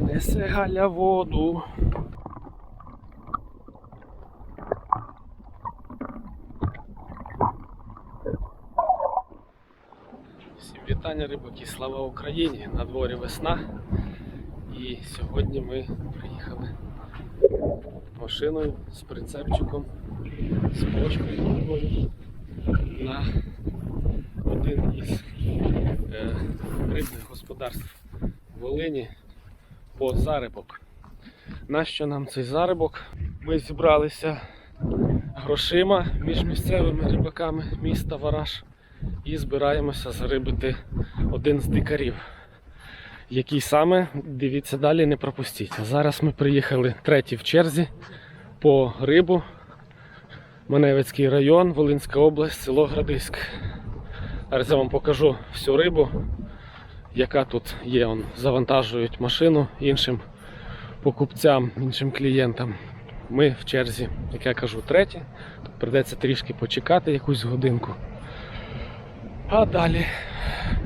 Несе Галя воду. Всім вітання, рибаки, слава Україні! На дворі весна. І сьогодні ми приїхали машиною з прицепчиком, з бочкою новою на один із е, рибних господарств Волині по зарибок. Нащо нам цей зарибок? Ми зібралися грошима між місцевими рибаками міста Вараж і збираємося зарибити один з дикарів. Який саме, дивіться далі, не пропустіть. Зараз ми приїхали третій в черзі по рибу. Маневицький район, Волинська область, село Градиськ. Зараз я вам покажу всю рибу, яка тут є. Он, завантажують машину іншим покупцям, іншим клієнтам. Ми в черзі, як я кажу, треті. Тут придеться трішки почекати якусь годинку. А далі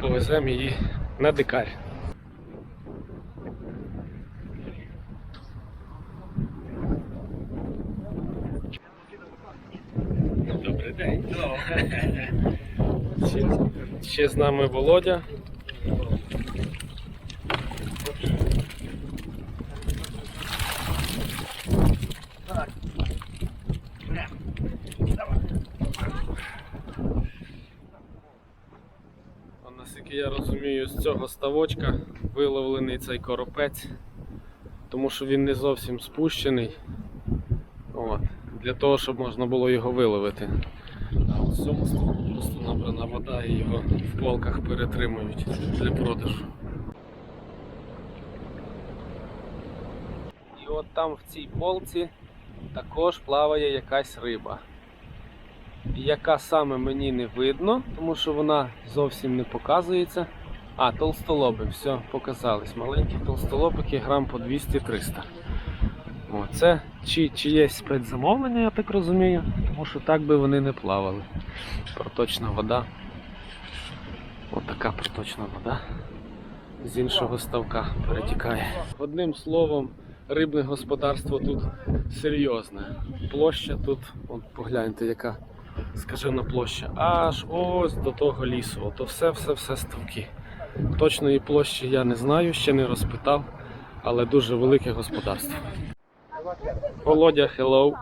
повеземо її на дикарь. Ще, ще з нами Володя. Наскільки я розумію, з цього ставочка виловлений цей коропець, тому що він не зовсім спущений. От. Для того, щоб можна було його виловити. Ставку просто набрана вода і його в полках перетримують для продажу. І от там в цій полці також плаває якась риба. Яка саме мені не видно, тому що вона зовсім не показується. А, толстолоби, все, показались. Маленькі толстолобики, грам по 200-300. О, це чи, чиєсь спецзамовлення, я так розумію, тому що так би вони не плавали. Проточна вода. Отака проточна вода. З іншого ставка перетікає. Одним словом, рибне господарство тут серйозне. Площа тут, от погляньте, яка скажена площа. Аж ось до того лісу. Ото все-все-все ставки. Точної площі я не знаю, ще не розпитав, але дуже велике господарство. Володя, hello.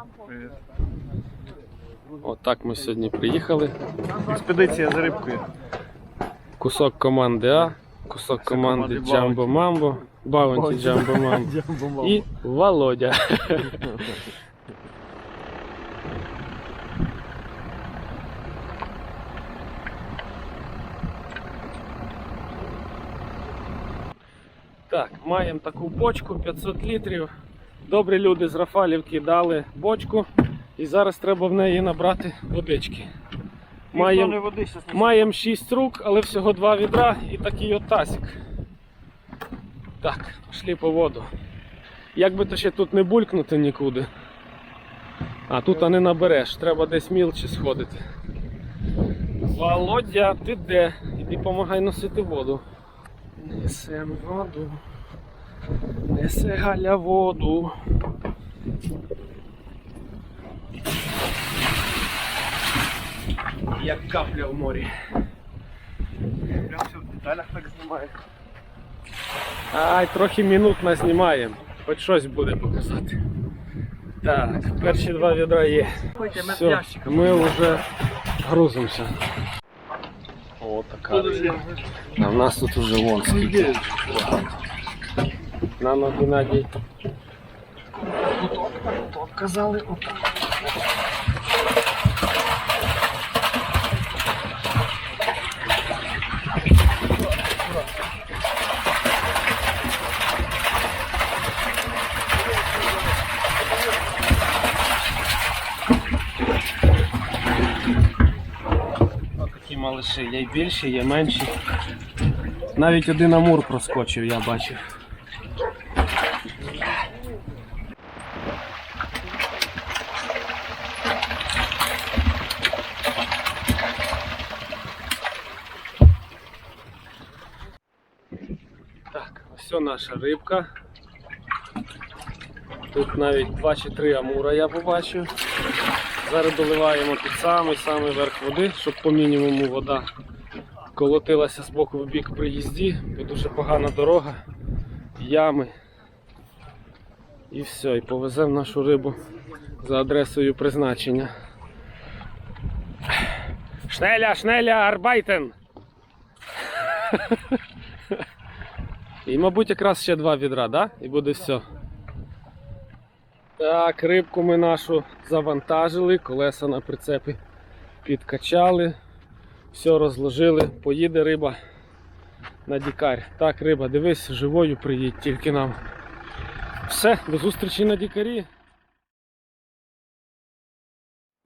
Отак ми сьогодні приїхали. Експедиція за рибкою. Кусок команди А, кусок команди Джамбо Мамбо, Баунті Джамбо Мамбо і Володя. Так, маємо таку бочку 500 літрів. Добрі люди з Рафалівки дали бочку і зараз треба в неї набрати водички. Маємо Маємо 6 рук, але всього 2 відра і такий от тазик. Так, пішли по воду. Як би то ще тут не булькнути нікуди. А тут а не набереш, треба десь мілче сходити. Володя, ти де? Іди помагай носити воду. Несем воду. Несе Галя воду. Як капля в морі. Прям все в деталях так знімає. Ай, трохи минут назнімаємо. Хоч щось буде показати. Так, перші два відра є. Все, ми вже грузимося. О, така. А в нас тут уже вон скільки. На ну, Геннадій. Тут казали, отак. Такі малиші, є більші, є менші. Навіть один амур проскочив, я бачив. Ось наша рибка. Тут навіть два чи три амура я побачив. Зараз доливаємо під самий самий верх води, щоб по мінімуму вода колотилася з боку в бік при їзді, бо дуже погана дорога, ями. І все, і повеземо нашу рибу за адресою призначення. Шнеля, шнеля, арбайтен! І, мабуть, якраз ще два відра, да? І буде все. Так, рибку ми нашу завантажили, колеса на прицепі підкачали, все розложили, поїде риба на дікар. Так, риба, дивись, живою приїдь тільки нам. Все, до зустрічі на дікарі.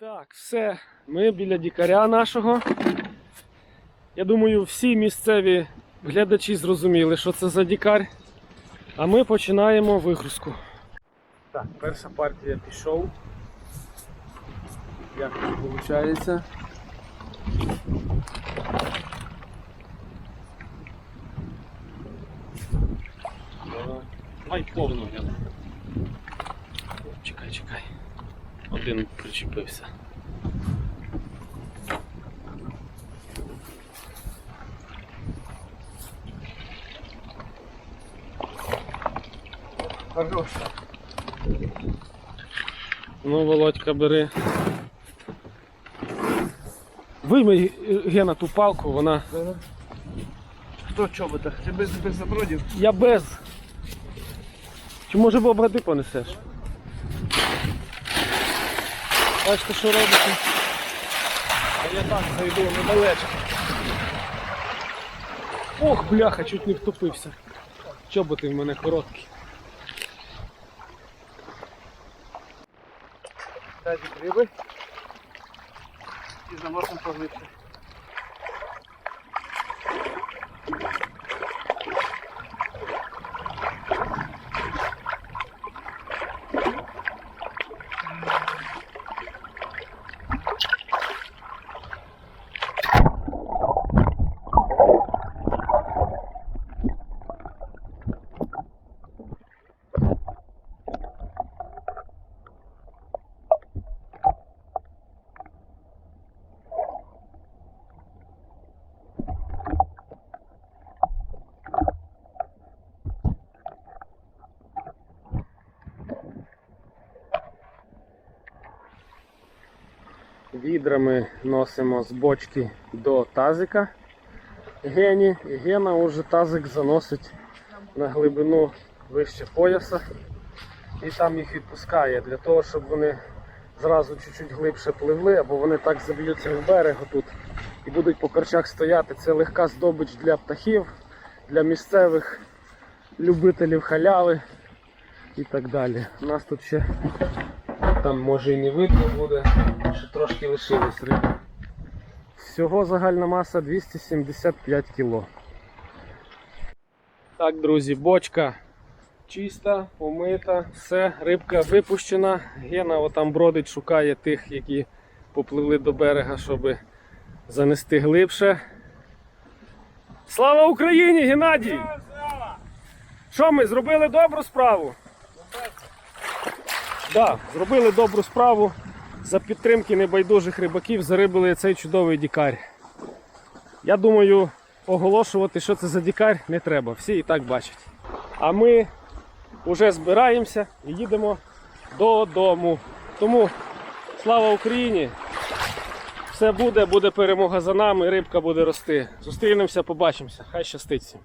Так, все. Ми біля дікаря нашого. Я думаю, всі місцеві глядачі зрозуміли, що це за дікар. А ми починаємо вигрузку. Так, перша партія пішов. Як це виходить? Давай. Повну гляну. Чекай, чекай. Один причепився. Хорош. Ну, Володька, бери. Вийми е, Гена ту палку, вона. Хто чоботах? Ти без, без забродів? Я без. Чи може бобгади понесеш? Бачите, що робите? А я так зайду недалечко. Ох, бляха, чуть не втопився. Чоботи в мене короткі. Тазик риби. І заносимо поглибше. Відрами носимо з бочки до тазика Гені. І Гена уже тазик заносить на глибину вище пояса і там їх відпускає для того, щоб вони зразу чуть-чуть глибше пливли, або вони так заб'ються в берег тут і будуть по корчах стояти. Це легка здобич для птахів, для місцевих любителів халяви і так далі. У нас тут ще там може і не видно буде, ще трошки лишилось риби. Всього загальна маса 275 кг. Так, друзі, бочка чиста, помита, все, рибка випущена. Гена отам бродить, шукає тих, які попливли до берега, щоб занести глибше. Слава Україні, Геннадій! Що ми зробили добру справу? Да, зробили добру справу. За підтримки небайдужих рибаків зарибили цей чудовий дікар. Я думаю, оголошувати, що це за дікар, не треба. Всі і так бачать. А ми вже збираємося і їдемо додому. Тому слава Україні! Все буде, буде перемога за нами, рибка буде рости. Зустрінемося, побачимося. Хай щастить всім.